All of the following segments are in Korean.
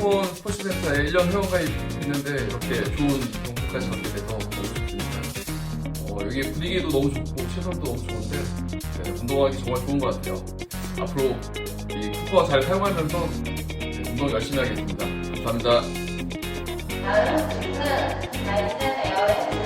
스포 스포츠센터에 1년 회원가입 있는데 이렇게 좋은 경기까지 갖게 돼서 너무 좋습니다. 어, 여기 분위기도 너무 좋고 시설도 너무 좋은데 네, 운동하기 정말 좋은 것 같아요. 앞으로 이 쿠퍼 잘 사용하면서 네, 운동 열심히 하겠습니다. 감사합니다. 다음 질문 라이트 에어의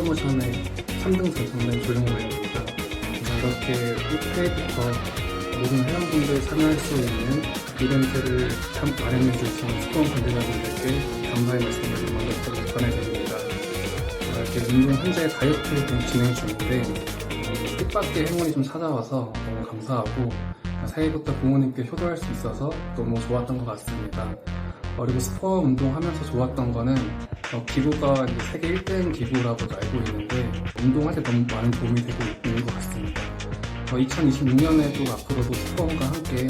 프로모션의 3등선 정면 조정호입니다. 이렇게 1회부터 모든 회원분들 참여할 수 있는 이벤트를 참 마련해 주신 스포원 관계자분들께 감사의 말씀을 먼저 전해드립니다. 어, 이렇게 운동 현재 다이어트를 좀 진행 중인데 어, 뜻밖의 행운이 좀 찾아와서 너무 감사하고 새해부터 부모님께 효도할 수 있어서 너무 좋았던 것 같습니다. 어, 그리고 스포 운동하면서 좋았던 거는 어, 기구가 세계 1등 기구라고도 알고 있는데 운동할 때 너무 많은 도움이 되고 있는 것 같습니다. 어, 2026년에도 앞으로도 스포원과 함께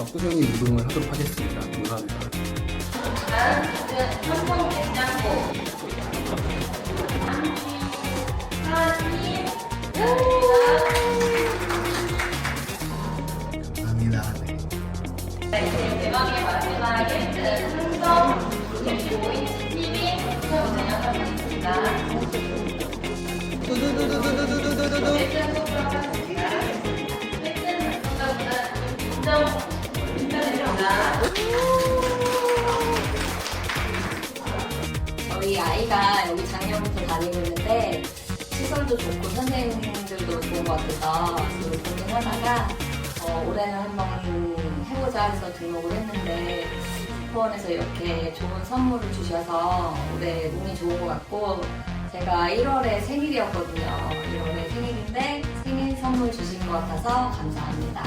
어, 꾸준히 운동을 하도록 하겠습니다. 감사합니다. 다음 주는 삼성 냉장고 시설도 좋고 선생님들도 좋은 것 같아서 지금 고민하다가 어, 올해는 한번 해보자 해서 등록을 했는데 수포원에서 이렇게 좋은 선물을 주셔서 올해 운이 좋은 것 같고 제가 1월에 생일이었거든요. 1월에 생일인데 생일 선물 주신 것 같아서 감사합니다.